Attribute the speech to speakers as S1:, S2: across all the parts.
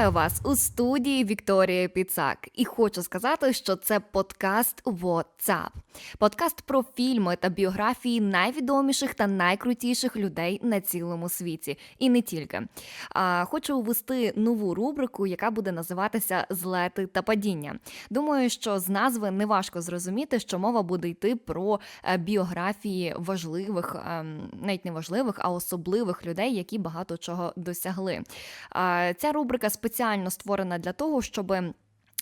S1: Вітаю вас у студії Вікторія Піцак. І хочу сказати, що це подкаст WhatsApp. Подкаст про фільми та біографії найвідоміших та найкрутіших людей на цілому світі. І не тільки. А, Хочу ввести нову рубрику, яка буде називатися Злети та падіння. Думаю, що з назви неважко зрозуміти, що мова буде йти про е, біографії важливих, ем, навіть не важливих, а особливих людей, які багато чого досягли. Ця рубрика спеціально створена для того, щоб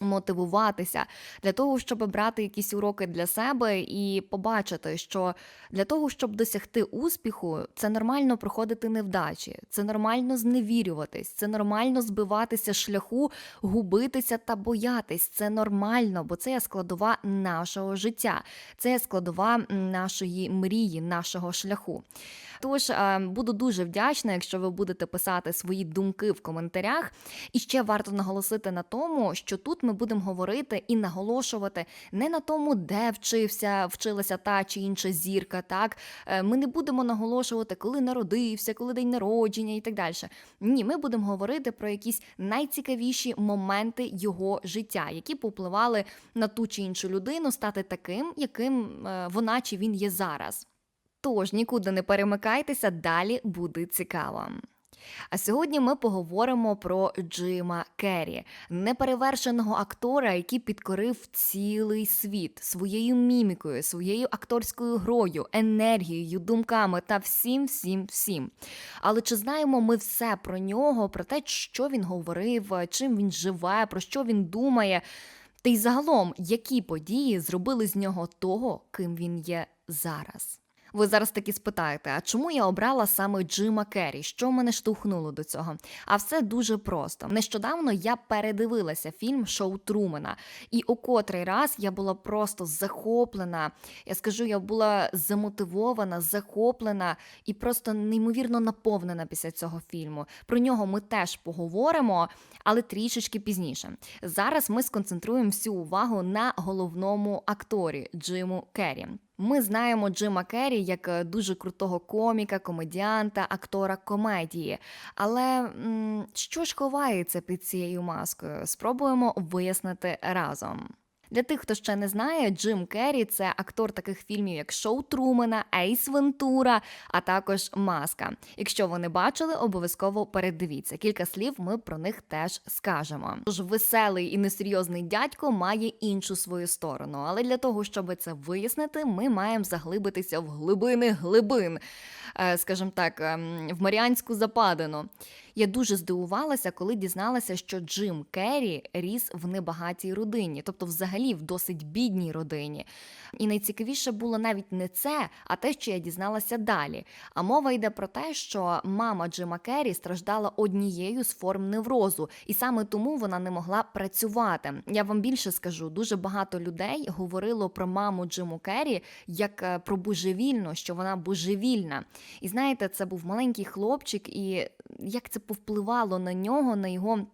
S1: мотивуватися, для того, щоб брати якісь уроки для себе і побачити, що для того, щоб досягти успіху, це нормально проходити невдачі, це нормально зневірюватись, це нормально збиватися шляху, губитися та боятись. Це нормально, бо це є складова нашого життя, це є складова нашої мрії, нашого шляху. Тож е, буду дуже вдячна, якщо ви будете писати свої думки в коментарях. І ще варто наголосити на тому, що тут ми будемо говорити і наголошувати не на тому, де вчився, вчилася та чи інша зірка. Так Е, ми не будемо наголошувати, коли народився, коли день народження і так далі. Ні, ми будемо говорити про якісь найцікавіші моменти його життя, які попливали на ту чи іншу людину стати таким, яким е, вона чи він є зараз. Тож нікуди не перемикайтеся, далі буде цікаво. А сьогодні ми поговоримо про Джима Керрі, неперевершеного актора, який підкорив цілий світ своєю мімікою, своєю акторською грою, енергією, думками та всім, всім, всім. Але чи знаємо ми все про нього, про те, що він говорив, чим він живе, про що він думає? Та й загалом, які події зробили з нього того, ким він є зараз? Ви зараз таки спитаєте, а чому я обрала саме Джима Керрі? Що мене штовхнуло до цього? А все дуже просто. Нещодавно я передивилася фільм Шоу Трумена, і у котрий раз я була просто захоплена. Я скажу, я була замотивована, захоплена і просто неймовірно наповнена після цього фільму. Про нього ми теж поговоримо, але трішечки пізніше. Зараз ми сконцентруємо всю увагу на головному акторі Джиму Керрі. Ми знаємо Джима Керрі як е, дуже крутого коміка, комедіанта, актора комедії. Але що ж ховається під цією маскою? Спробуємо вияснити разом. Для тих, хто ще не знає, Джим Керрі це актор таких фільмів, як Шоу Трумена, Ейс Вентура, а також Маска. Якщо ви не бачили, обов'язково передивіться. Кілька слів ми про них теж скажемо. Тож веселий і несерйозний дядько має іншу свою сторону. Але для того, щоб це вияснити, ми маємо заглибитися в глибини глибин, скажімо так, ем, в Маріанську западину. Я дуже здивувалася, коли дізналася, що Джим Керрі ріс в небагатій родині, тобто, взагалі, в досить бідній родині. І найцікавіше було навіть не це, а те, що я дізналася далі. А мова йде про те, що мама Джима Керрі страждала однією з форм неврозу, і саме тому вона не могла працювати. Я вам більше скажу, дуже багато людей говорило про маму Джиму Керрі як е, про божевільну, що вона божевільна. І знаєте, це був маленький хлопчик, і як це повпливало на нього, на його.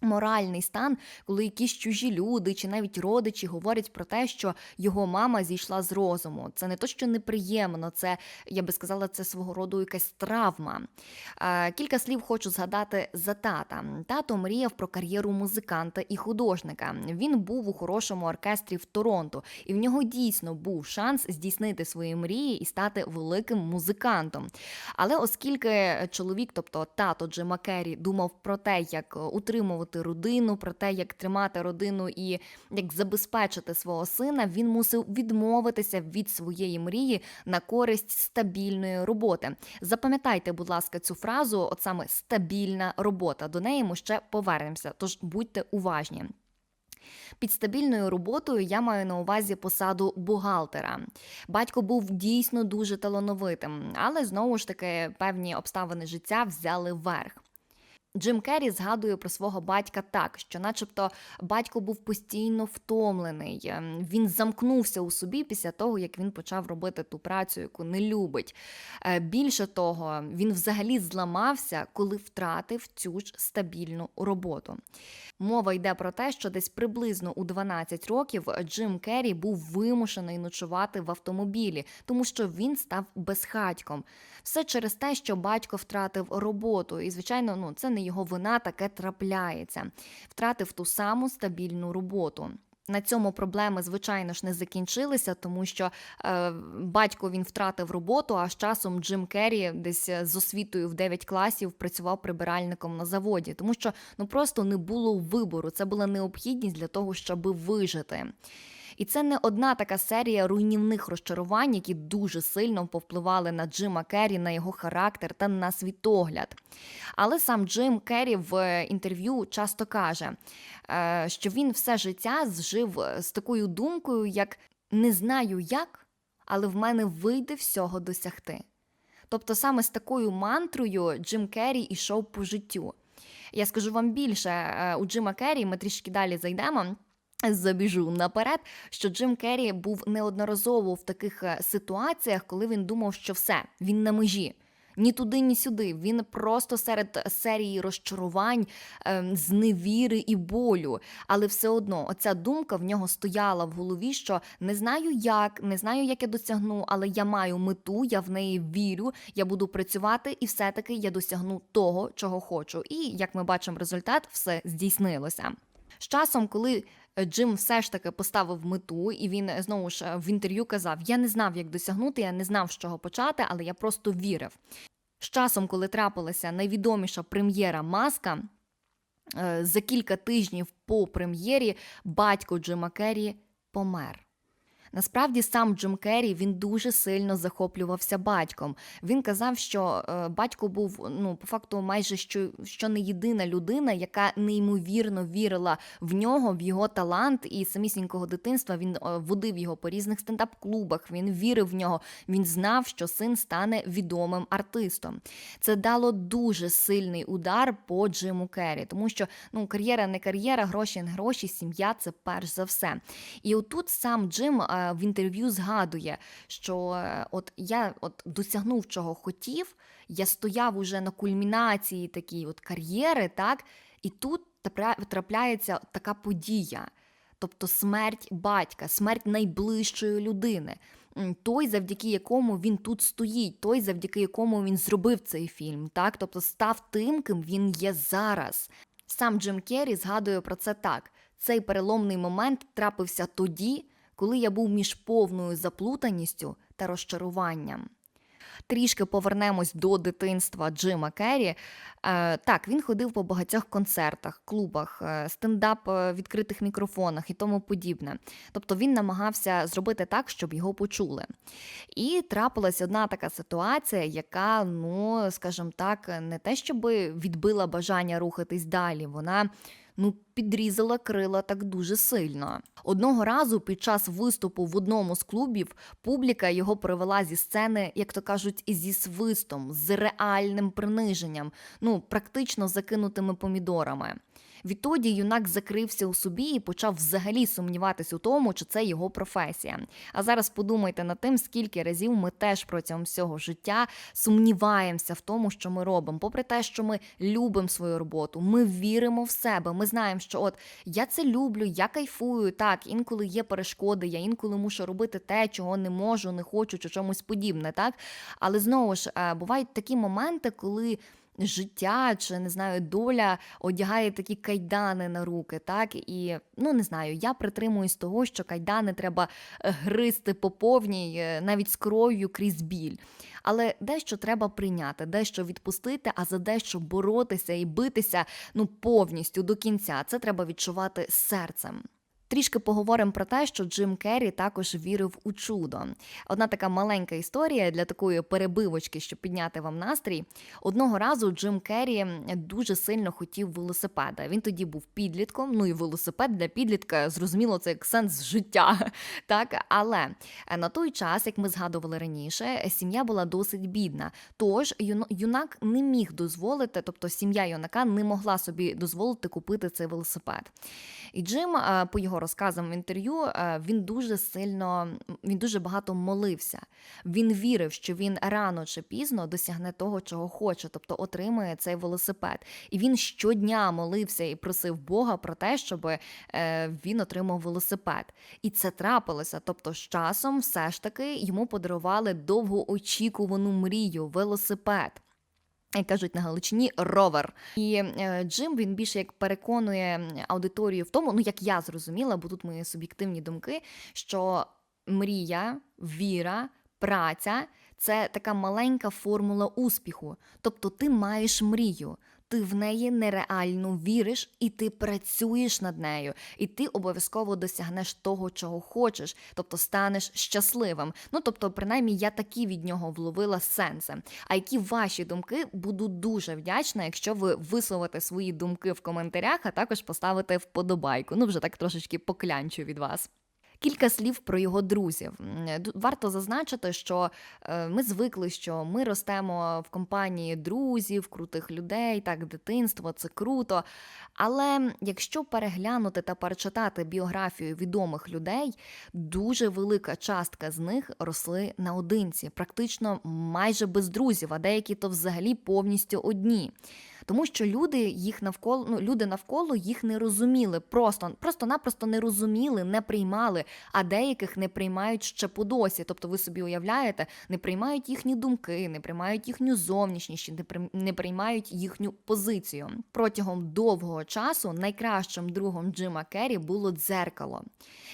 S1: Моральний стан, коли якісь чужі люди чи навіть родичі говорять про те, що його мама зійшла з розуму. Це не то, що неприємно, це я би сказала, це свого роду якась травма. Е, кілька слів хочу згадати за тата. Тато мріяв про кар'єру музиканта і художника. Він був у хорошому оркестрі в Торонто, і в нього дійсно був шанс здійснити свої мрії і стати великим музикантом. Але оскільки чоловік, тобто тато Джима Керрі, думав про те, як утримувати утримувати родину, про те, як тримати родину і як забезпечити свого сина, він мусив відмовитися від своєї мрії на користь стабільної роботи. Запам'ятайте, будь ласка, цю фразу, от саме стабільна робота. До неї ми ще повернемося. Тож будьте уважні. Під стабільною роботою я маю на увазі посаду бухгалтера. Батько був дійсно дуже талановитим, але знову ж таки певні обставини життя взяли верх. Джим Керрі згадує про свого батька так, що, начебто, батько був постійно втомлений. Ем, він замкнувся у собі після того, як він почав робити ту працю, яку не любить. Е, більше того, він взагалі зламався, коли втратив цю ж стабільну роботу. Мова йде про те, що десь приблизно у 12 років Джим Керрі був вимушений ночувати в автомобілі, тому що він став безхатьком. Все через те, що батько втратив роботу, і звичайно, ну це не його вина таке трапляється. Втратив ту саму стабільну роботу. На цьому проблеми, звичайно ж, не закінчилися, тому що е, батько він втратив роботу. А з часом Джим Керрі десь з освітою в 9 класів працював прибиральником на заводі, тому що ну просто не було вибору. Це була необхідність для того, щоб вижити. І це не одна така серія руйнівних розчарувань, які дуже сильно повпливали на Джима Керрі, на його характер та на світогляд. Але сам Джим Керрі в інтерв'ю часто каже, е, що він все життя зжив з такою думкою, як не знаю як, але в мене вийде всього досягти. Тобто саме з такою мантрою Джим Керрі йшов по життю. Я скажу вам більше, е, у Джима Керрі ми трішки далі зайдемо. Забіжу наперед, що Джим Керрі був неодноразово в таких е, ситуаціях, коли він думав, що все, він на межі. Ні туди, ні сюди. Він просто серед серії розчарувань, ем, зневіри і болю. Але все одно, оця думка в нього стояла в голові, що не знаю як, не знаю, як я досягну, але я маю мету, я в неї вірю, я буду працювати, і все-таки я досягну того, чого хочу. І як ми бачимо, результат все здійснилося. З часом, коли Джим все ж таки поставив мету, і він е, знову ж е, в інтерв'ю казав: Я не знав, як досягнути, я не знав, з чого почати, але я просто вірив. З часом, коли трапилася найвідоміша прем'єра Маска, е, за кілька тижнів по прем'єрі батько Джима Керрі помер. Насправді сам Джим Керрі він дуже сильно захоплювався батьком. Він казав, що е, батько був ну по факту майже що, що не єдина людина, яка неймовірно вірила в нього, в його талант і самісінького дитинства. Він е, водив його по різних стендап-клубах. Він вірив в нього. Він знав, що син стане відомим артистом. Це дало дуже сильний удар по Джиму Керрі, тому що ну кар'єра не кар'єра, гроші не гроші, сім'я це перш за все. І отут сам Джим. Е, в інтерв'ю згадує, що е, от я от досягнув чого хотів, я стояв уже на кульмінації такій от кар'єри, так, і тут трапляється така подія. Тобто смерть батька, смерть найближчої людини, той, завдяки якому він тут стоїть, той, завдяки якому він зробив цей фільм, так, тобто став тим, ким він є зараз. Сам Джим Керрі згадує про це так: цей переломний момент трапився тоді, коли я був між повною заплутаністю та розчаруванням. Трішки повернемось до дитинства Джима Керрі. Е, так, він ходив по багатьох концертах, клубах, е, стендап е, відкритих мікрофонах і тому подібне. Тобто він намагався зробити так, щоб його почули. І трапилась одна така ситуація, яка, ну скажімо так, не те, щоб відбила бажання рухатись далі. Вона ну підрізала крила так дуже сильно. Одного разу під час виступу в одному з клубів публіка його привела зі сцени, як то кажуть, зі свистом, з реальним приниженням, ну практично закинутими помідорами. Відтоді юнак закрився у собі і почав взагалі сумніватись у тому, чи це його професія. А зараз подумайте над тим, скільки разів ми теж протягом всього життя сумніваємося в тому, що ми робимо, попри те, що ми любимо свою роботу, ми віримо в себе. Ми знаємо, що от я це люблю, я кайфую. Так, інколи є перешкоди, я інколи мушу робити те, чого не можу, не хочу, чи чомусь подібне. Так, але знову ж е, бувають такі моменти, коли життя чи не знаю, доля одягає такі кайдани на руки, так і ну не знаю, я притримуюсь того, що кайдани треба е, гризти по повній, е, навіть з кров'ю крізь біль. Але дещо треба прийняти, дещо відпустити, а за дещо боротися і битися ну повністю до кінця. Це треба відчувати серцем. Трішки поговоримо про те, що Джим Керрі також вірив у чудо. Одна така маленька історія для такої перебивочки, щоб підняти вам настрій. Одного разу Джим Керрі дуже сильно хотів велосипеда. Він тоді був підлітком. Ну і велосипед для підлітка, зрозуміло, це як сенс життя. Так, але на той час, як ми згадували раніше, сім'я була досить бідна. Тож юнак не міг дозволити, тобто сім'я юнака не могла собі дозволити купити цей велосипед. І Джим по його розказам в інтерв'ю, е, він дуже сильно, він дуже багато молився. Він вірив, що він рано чи пізно досягне того, чого хоче, тобто отримує цей велосипед. І він щодня молився і просив Бога про те, щоб е, він отримав велосипед. І це трапилося. Тобто, з часом все ж таки йому подарували довгоочікувану мрію велосипед. Як кажуть на Галичині ровер. І е, Джим він більше як переконує аудиторію в тому, ну як я зрозуміла, бо тут мої суб'єктивні думки, що мрія, віра, праця це така маленька формула успіху. Тобто ти маєш мрію, ти в неї нереально віриш, і ти працюєш над нею, і ти обов'язково досягнеш того, чого хочеш, тобто станеш щасливим. Ну тобто, принаймні, я такі від нього вловила сенси. А які ваші думки буду дуже вдячна, якщо ви висловите свої думки в коментарях, а також поставите вподобайку. Ну вже так трошечки поклянчу від вас. Кілька слів про його друзів. Варто зазначити, що е, ми звикли, що ми ростемо в компанії друзів, крутих людей, так, дитинство це круто. Але якщо переглянути та перечитати біографію відомих людей, дуже велика частка з них росли наодинці, практично майже без друзів, а деякі то взагалі повністю одні тому що люди їх навколо ну, люди навколо їх не розуміли, просто просто-напросто не розуміли, не приймали, а деяких не приймають ще по досі. Тобто, ви собі уявляєте, не приймають їхні думки, не приймають їхню зовнішність, не приймають їхню позицію. Протягом довгого часу найкращим другом Джима Керрі було дзеркало,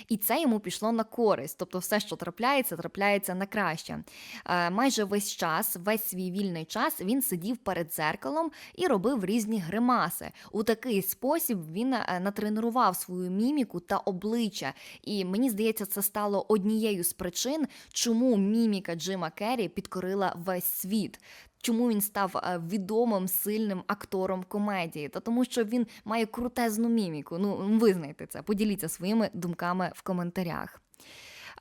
S1: і це йому пішло на користь. Тобто, все, що трапляється, трапляється на краще. Е, майже весь час, весь свій вільний час, він сидів перед дзеркалом і робив робив різні гримаси. У такий спосіб він е, натренував свою міміку та обличчя. І мені здається, це стало однією з причин, чому міміка Джима Керрі підкорила весь світ. Чому він став е, відомим сильним актором комедії? Та тому, що він має крутезну міміку. Ну визнайте це, поділіться своїми думками в коментарях.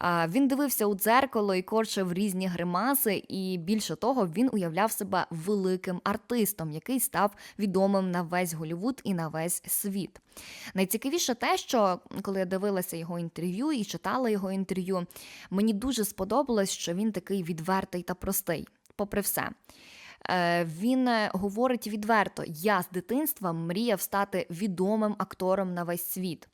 S1: Він дивився у дзеркало і корчив різні гримаси, і більше того, він уявляв себе великим артистом, який став відомим на весь Голівуд і на весь світ. Найцікавіше те, що коли я дивилася його інтерв'ю і читала його інтерв'ю, мені дуже сподобалось, що він такий відвертий та простий, попри все. Е, він говорить відверто: я з дитинства мріяв стати відомим актором на весь світ.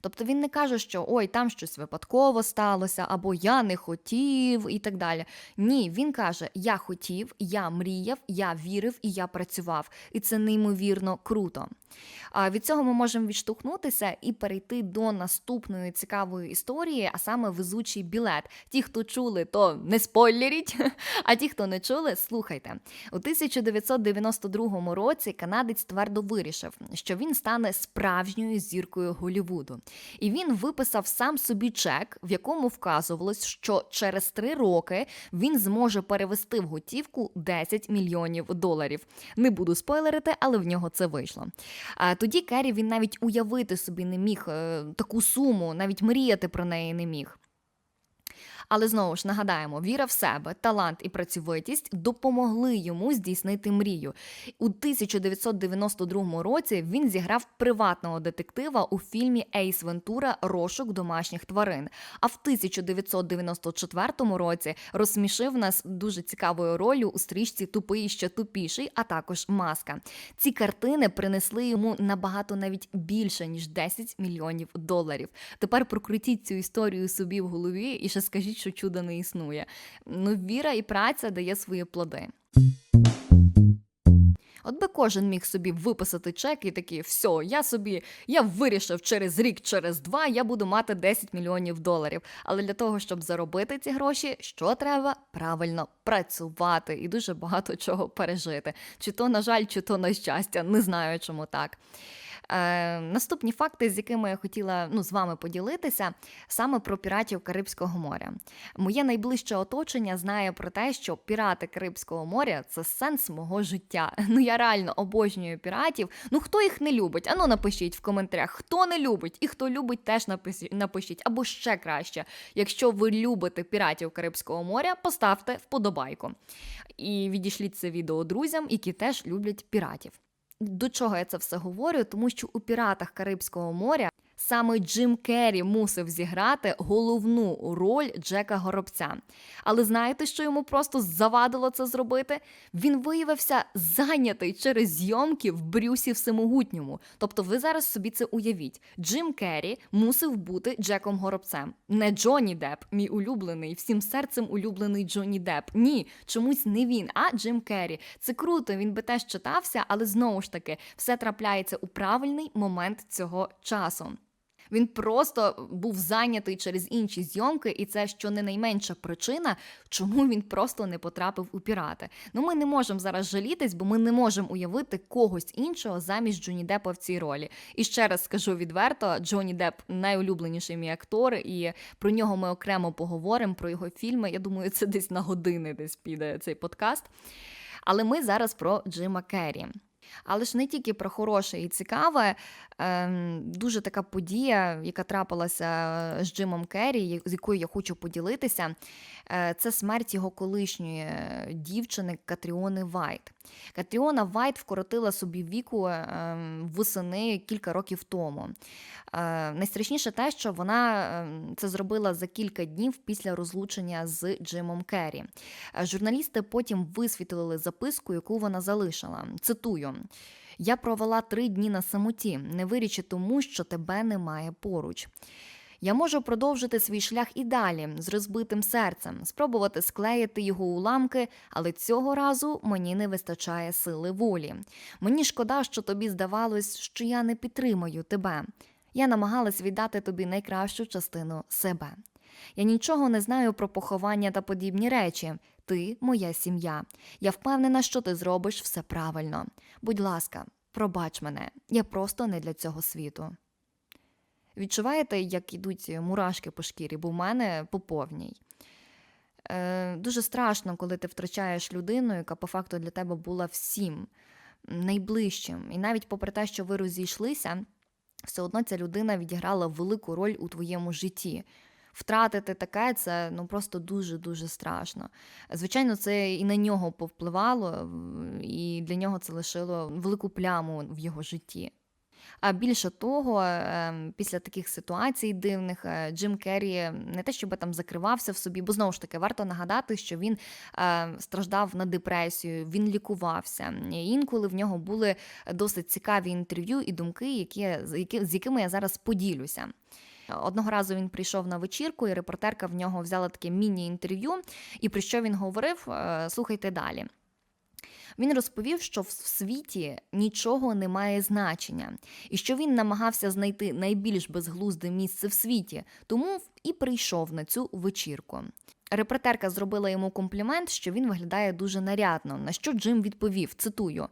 S1: Тобто він не каже, що ой, там щось випадково сталося, або я не хотів і так далі. Ні, він каже: Я хотів, я мріяв, я вірив і я працював. І це неймовірно круто. Від цього ми можемо відштовхнутися і перейти до наступної цікавої історії, а саме везучий білет. Ті, хто чули, то не спойлеріть, а ті, хто не чули, слухайте. У 1992 році канадець твердо вирішив, що він стане справжньою зіркою Голівуду. І він виписав сам собі чек, в якому вказувалось, що через три роки він зможе перевести в готівку 10 мільйонів доларів. Не буду спойлерити, але в нього це вийшло. А тоді Керрі він навіть уявити собі не міг е, таку суму, навіть мріяти про неї не міг. Але знову ж нагадаємо, віра в себе, талант і працьовитість допомогли йому здійснити мрію. У 1992 році він зіграв приватного детектива у фільмі Ейс Вентура Розшук домашніх тварин. А в 1994 році розсмішив нас дуже цікавою ролью у стрічці Тупий ще тупіший, а також маска. Ці картини принесли йому набагато навіть більше ніж 10 мільйонів доларів. Тепер прокрутіть цю історію собі в голові і ще скажіть що чуда не існує. Ну, віра і праця дає свої плоди. От би кожен міг собі виписати чек і такий, все, я собі я вирішив через рік, через два я буду мати 10 мільйонів доларів. Але для того, щоб заробити ці гроші, що треба правильно працювати і дуже багато чого пережити. Чи то, на жаль, чи то на щастя, не знаю, чому так. Е, Наступні факти, з якими я хотіла ну, з вами поділитися, саме про піратів Карибського моря. Моє найближче оточення знає про те, що пірати Карибського моря це сенс мого життя. Ну я реально обожнюю піратів. Ну хто їх не любить? Ану напишіть в коментарях, хто не любить і хто любить, теж напишіть. Або ще краще, якщо ви любите піратів Карибського моря, поставте вподобайку. І відійшліть це відео друзям, які теж люблять піратів. До чого я це все говорю? Тому що у піратах Карибського моря саме Джим Керрі мусив зіграти головну роль Джека Горобця. Але знаєте, що йому просто завадило це зробити? Він виявився зайнятий через зйомки в Брюсі Всемогутньому. Тобто, ви зараз собі це уявіть. Джим Керрі мусив бути Джеком Горобцем, не Джонні Депп, мій улюблений, всім серцем улюблений Джонні Депп. Ні, чомусь не він, а Джим Керрі. Це круто, він би теж читався, але знову ж таки все трапляється у правильний момент цього часу. Він просто був зайнятий через інші зйомки, і це що не найменша причина, чому він просто не потрапив у пірати. Ну ми не можемо зараз жалітись, бо ми не можемо уявити когось іншого замість Джоні Деппа в цій ролі. І ще раз скажу відверто: Джоні Депп найулюбленіший мій актор, і про нього ми окремо поговоримо про його фільми. Я думаю, це десь на години десь піде цей подкаст. Але ми зараз про Джима Керрі. Але ж не тільки про хороше і цікаве, ем, дуже така подія, яка трапилася з Джимом Керрі, з якою я хочу поділитися, е, це смерть його колишньої е, дівчини Катріони Вайт. Катріона Вайт вкоротила собі віку ем, восени кілька років тому. Е, найстрашніше те, що вона ем, це зробила за кілька днів після розлучення з Джимом Керрі. Журналісти потім висвітлили записку, яку вона залишила. Цитую. Я провела три дні на самоті, не вирічи тому, що тебе немає поруч. Я можу продовжити свій шлях і далі з розбитим серцем, спробувати склеїти його уламки, але цього разу мені не вистачає сили волі. Мені шкода, що тобі здавалось, що я не підтримую тебе. Я намагалась віддати тобі найкращу частину себе. Я нічого не знаю про поховання та подібні речі. Ти моя сім'я. Я впевнена, що ти зробиш все правильно. Будь ласка, пробач мене, я просто не для цього світу. Відчуваєте, як йдуть мурашки по шкірі, бо в мене по повній. Е, Дуже страшно, коли ти втрачаєш людину, яка по факту для тебе була всім найближчим. І навіть попри те, що ви розійшлися, все одно ця людина відіграла велику роль у твоєму житті. Втратити таке це ну просто дуже-дуже страшно. Звичайно, це і на нього повпливало, і для нього це лишило велику пляму в його житті. А більше того, ем, після таких ситуацій дивних е, Джим Керрі не те, щоб там закривався в собі, бо знову ж таки варто нагадати, що він е, страждав на депресію, він лікувався. Інколи в нього були досить цікаві інтерв'ю і думки, які, з якими я зараз поділюся. Одного разу він прийшов на вечірку, і репортерка в нього взяла таке міні-інтерв'ю. І про що він говорив? Е, слухайте далі. Він розповів, що в світі нічого не має значення, і що він намагався знайти найбільш безглузде місце в світі, тому і прийшов на цю вечірку. Репортерка зробила йому комплімент, що він виглядає дуже нарядно. На що Джим відповів: цитую: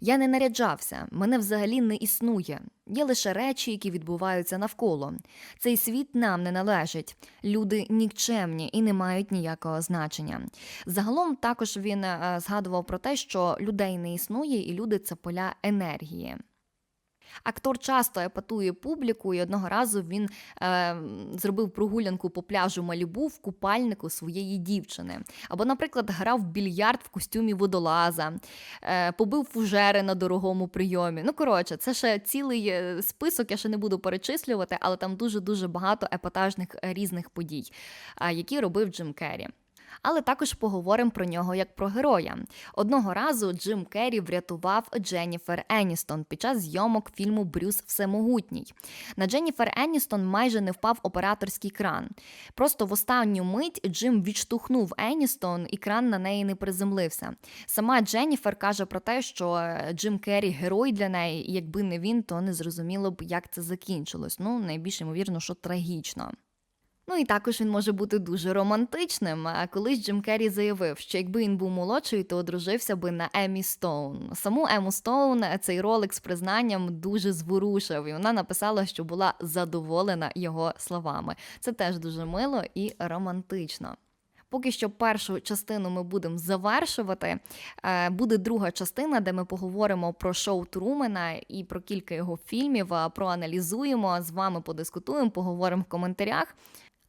S1: Я не наряджався, мене взагалі не існує. Є лише речі, які відбуваються навколо. Цей світ нам не належить. Люди нікчемні і не мають ніякого значення. Загалом також він е, згадував про те, що людей не існує, і люди це поля енергії. Актор часто епатує публіку, і одного разу він е, зробив прогулянку по пляжу Малібу в купальнику своєї дівчини. Або, наприклад, грав більярд в костюмі водолаза, е, побив фужери на дорогому прийомі. Ну, коротше, це ще цілий е, список, я ще не буду перечислювати, але там дуже-дуже багато епатажних е, різних подій, які робив Джим Керрі але також поговоримо про нього як про героя. Одного разу Джим Керрі врятував Дженніфер Еністон під час зйомок фільму Брюс Всемогутній. На Дженніфер Еністон майже не впав операторський кран. Просто в останню мить Джим відштовхнув Еністон, і кран на неї не приземлився. Сама Дженніфер каже про те, що Джим Керрі герой для неї, і якби не він, то не зрозуміло б, як це закінчилось. Ну, найбільш ймовірно, що трагічно. Ну і також він може бути дуже романтичним. А колись Джим Керрі заявив, що якби він був молодший, то одружився би на Емі Стоун. Саму Ему Стоун цей ролик з признанням дуже зворушив, і вона написала, що була задоволена його словами. Це теж дуже мило і романтично. Поки що першу частину ми будемо завершувати. Е, буде друга частина, де ми поговоримо про шоу Трумена і про кілька його фільмів. Проаналізуємо з вами, подискутуємо, поговоримо в коментарях.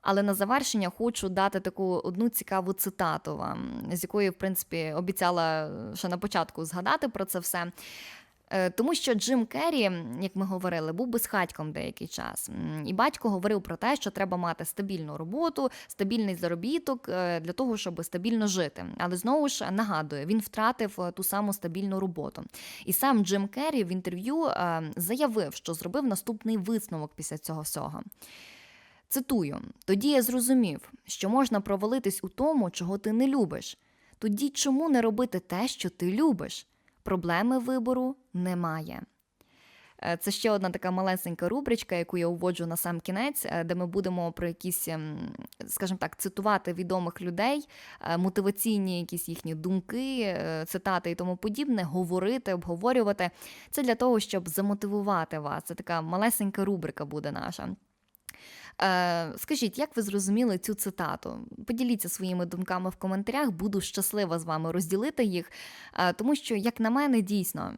S1: Але на завершення хочу дати таку одну цікаву цитату вам, з якої, в принципі, обіцяла ще на початку згадати про це все. Е, Тому що Джим Керрі, як ми говорили, був безхатьком деякий час. І батько говорив про те, що треба мати стабільну роботу, стабільний заробіток е, для того, щоб стабільно жити. Але знову ж нагадую, він втратив е, ту саму стабільну роботу. І сам Джим Керрі в інтерв'ю е, заявив, що зробив наступний висновок після цього всього. Цитую: тоді я зрозумів, що можна провалитись у тому, чого ти не любиш. Тоді чому не робити те, що ти любиш? Проблеми вибору немає. Е, Це ще одна така малесенька рубричка, яку я уводжу на сам кінець, е, де ми будемо про якісь, ем, скажімо так, цитувати відомих людей, е, мотиваційні якісь їхні думки, цитати і тому подібне, говорити, обговорювати. Це для того, щоб замотивувати вас. Це така малесенька рубрика буде наша. Е, скажіть, як ви зрозуміли цю цитату? Поділіться своїми думками в коментарях. Буду щаслива з вами розділити їх, е, тому що, як на мене, дійсно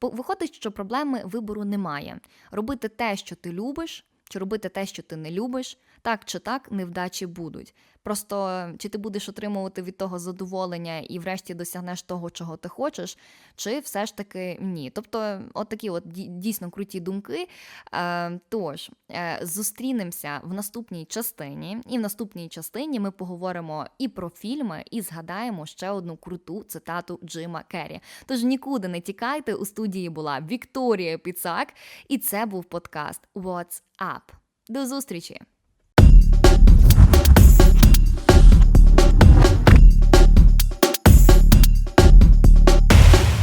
S1: виходить, що проблеми вибору немає. Робити те, що ти любиш, чи робити те, що ти не любиш, так чи так невдачі будуть. Просто чи ти будеш отримувати від того задоволення і врешті досягнеш того, чого ти хочеш, чи все ж таки ні. Тобто, от такі от дійсно круті думки. Е, Тож, е, зустрінемося в наступній частині, і в наступній частині ми поговоримо і про фільми, і згадаємо ще одну круту цитату Джима Керрі. Тож нікуди не тікайте. У студії була Вікторія Піцак, і це був подкаст What's Up. До зустрічі!